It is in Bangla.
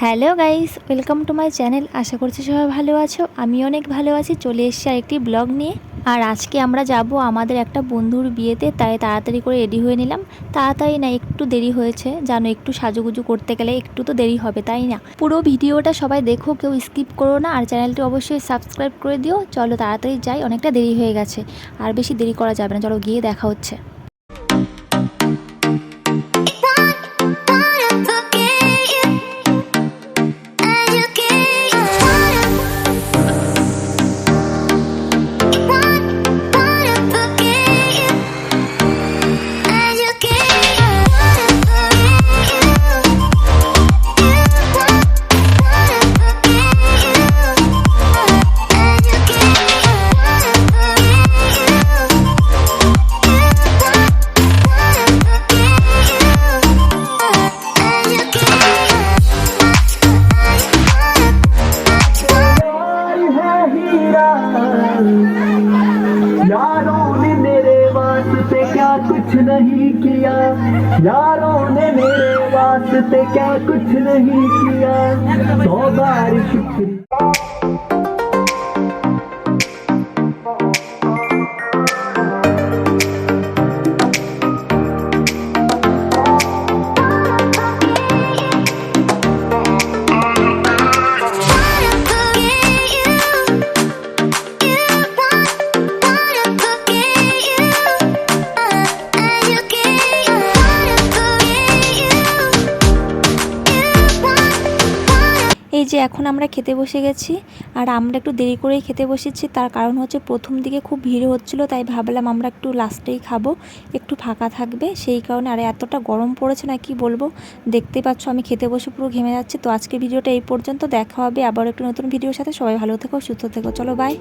Hello guys, welcome to my channel. আশা করছি সবাই ভালো আছো। আমি অনেক ভালো আছি। চলে এসেছি আরেকটি ব্লগ নিয়ে। আর আজকে আমরা যাব আমাদের একটা বন্ধুর বিয়েতে, তাই তাড়াতাড়ি করে রেডি হয়ে নিলাম। তাড়াতাড়ি না, একটু দেরি হয়েছে। জানো, একটু সাজুগুজু করতে গেলে একটু তো দেরি হবে, তাই না? পুরো ভিডিওটা সবাই দেখো, কেউ স্কিপ করো না। আর চ্যানেলটি অবশ্যই সাবস্ক্রাইব করে দিও। চলো, তাড়াতাড়ি যাই। অনেকটা দেরি হয়ে গেছে। আর বেশি দেরি করা যাবে না। চলো, গিয়ে দেখা হচ্ছে। यारों ने मेरे वास्ते क्या कुछ नहीं किया? यारों ने मेरे वास्ते क्या कुछ नहीं किया? सौ बार এই যে এখন আমরা খেতে বসে গেছি, আর আমরা একটু দেরি করেই খেতে বসেছি, তার কারণ হচ্ছে প্রথম দিকে খুব ভিড় হচ্ছিল, তাই ভাবলাম আমরা একটু লাস্টেই খাব, একটু ফাঁকা থাকবে, সেই কারণে আর এতটা গরম পড়েছে না, কি বলব? দেখতে পাচ্ছ আমি খেতে বসে পুরো ঘেমে যাচ্ছি, তো আজকে ভিডিওটা এই পর্যন্ত, দেখা হবে আবার একটু নতুন ভিডিওর সাথে, সবাই ভালো থেকো, সুস্থ থেকো, চলো বাই